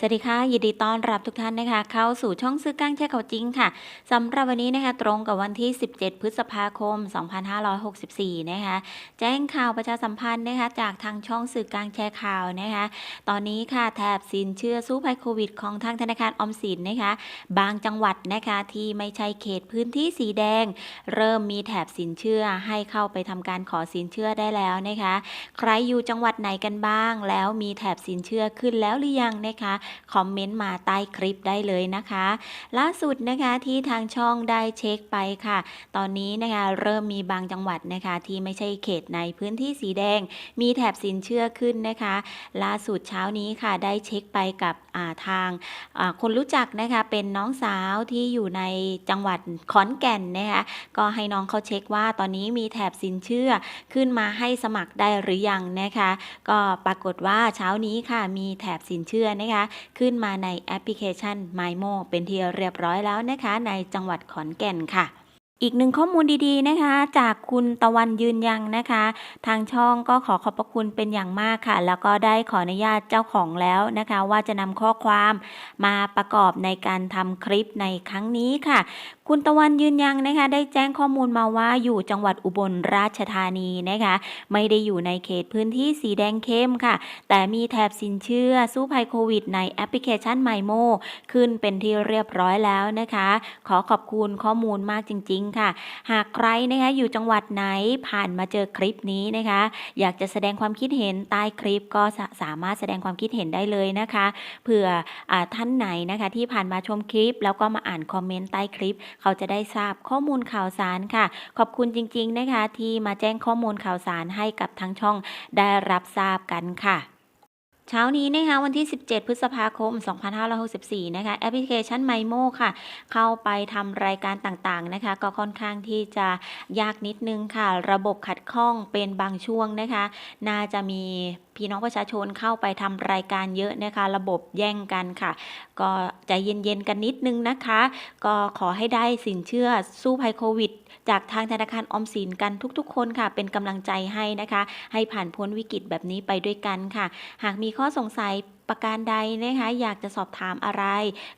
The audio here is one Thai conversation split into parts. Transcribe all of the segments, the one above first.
สวัสดีค่ะ ยินดีต้อนรับทุกท่านนะคะ เข้าสู่ช่องซื้อกลางแช่เขาจริงค่ะสำหรับวันนี้นะคะตรงกับวันที่ 17 พฤษภาคม 2564 นะคะ แจ้งข่าวประชาสัมพันธ์นะคะจากทางช่องสื่อกลางแชร์ข่าวนะคะ ตอนนี้ค่ะแถบสินเชื่อสู้ภัยโควิด ของทางธนาคารออมสินนะคะ บางจังหวัดนะคะที่ไม่ใช่เขตพื้นที่สีแดง เริ่มมีแถบสินเชื่อให้เข้าไปทำการขอสินเชื่อได้แล้วนะคะ ใครอยู่จังหวัดไหนกันบ้าง แล้วมีแถบสินเชื่อขึ้นแล้วหรือยังนะคะคอมเมนต์มาใต้คลิปได้เลยนะคะ ล่าสุดนะคะที่ทางช่องได้เช็คไปค่ะ ตอนนี้นะคะเริ่มมีบางจังหวัดนะคะที่ไม่ใช่เขตในพื้นที่สีแดง มีแถบสินเชื่อขึ้นนะคะ ล่าสุดเช้านี้ค่ะได้เช็คไปกับาทางาคนรู้จักนะคะเป็นน้องสาวที่อยู่ในจังหวัดขอนแก่นนะคะก็ให้น้องเขาเช็คว่าตอนนี้มีแถบสินเชื่อขึ้นมาให้สมัครได้หรือยังนะคะ ก็ปรากฏว่าเช้านี้ค่ะมีแถบสินเชื่อนะคะขึ้นมาในแอปพลิเคชัน MyMo เป็นที่เรียบร้อยแล้วนะคะ ในจังหวัดขอนแก่นค่ะอีกหนึ่งข้อมูลดีๆนะคะ จากคุณตะวันยืนยังนะคะ ทางช่องก็ขอขอบพระคุณเป็นอย่างมากค่ะ แล้วก็ได้ขออนุญาตเจ้าของแล้วนะคะ ว่าจะนำข้อความมาประกอบในการทำคลิปในครั้งนี้ค่ะ คุณตะวันยืนยังนะคะ ได้แจ้งข้อมูลมาว่าอยู่จังหวัดอุบลราชธานีนะคะ ไม่ได้อยู่ในเขตพื้นที่สีแดงเข้มค่ะ แต่มีแถบสินเชื่อสู้ภัยโควิด ในแอปพลิเคชัน MyMo ขึ้นเป็นที่เรียบร้อยแล้วนะคะ ขอขอบคุณข้อมูลมากจริง ๆ ค่ะ หากใครนะคะอยู่จังหวัดไหนผ่านมาเจอคลิปนี้นะคะ อยากจะแสดงความคิดเห็นใต้คลิปก็สามารถแสดงความคิดเห็นได้เลยนะคะเผื่ออท่านไหนนะคะที่ผ่านมาชมคลิป แล้วก็มาอ่านคอมเมนต์ใต้คลิปเขาจะได้ทราบข้อมูลข่าวสารค่ะ ขอบคุณจริง ๆนะคะ ที่มาแจ้งข้อมูลข่าวสารให้กับทั้งช่องได้รับทราบกันค่ะ เช้านี้นะคะวันที่ 17 พฤษภาคม 2564 นะคะแอปพลิเคชัน MyMo ค่ะ เข้าไปทำรายการต่างๆนะคะ ก็ค่อนข้างที่จะยากนิดนึงค่ะ ระบบขัดข้องเป็นบางช่วงนะคะ น่าจะมีพี่น้องประชาชนเข้าไปทำรายการเยอะนะคะ ระบบแย่งกันค่ะ ก็ใจเย็นๆกันนิดนึงนะคะ ก็ขอให้ได้สินเชื่อสู้ภัยโควิด จากทางธนาคารออมสินกันทุกๆ คนค่ะ เป็นกำลังใจให้นะคะ ให้ผ่านพ้นวิกฤตแบบนี้ไปด้วยกันค่ะ หากมีข้อสงสัย ประการใดนะคะอยากจะสอบถามอะไร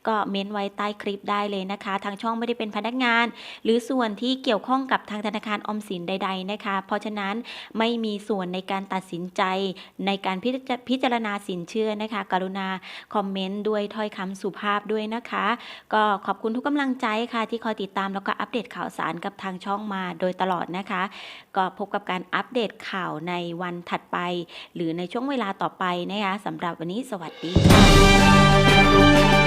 ก็เม้นไว้ใต้คลิปได้เลยนะคะ ทางช่องไม่ได้เป็นพนักงาน หรือส่วนที่เกี่ยวข้องกับทางธนาคารออมสินใด ๆนะคะ เพราะฉะนั้นไม่มีส่วนในการตัดสินใจในการพิจพจารณาสินเชื่อนะคะ กรุณาคอมเมนต์ด้วยถ้อยคำสุภาพด้วยนะคะ ก็ขอบคุณทุกกำลังใจค่ะ ที่คอยติดตามแล้วก็อัปเดตข่าวสารกับทางช่องมาโดยตลอดนะคะ ก็พบกับการอัปเดตข่าวในวันถัดไป หรือในช่วงเวลาต่อไปนะคะสำหรับวันนี้สวัสดีค่ะ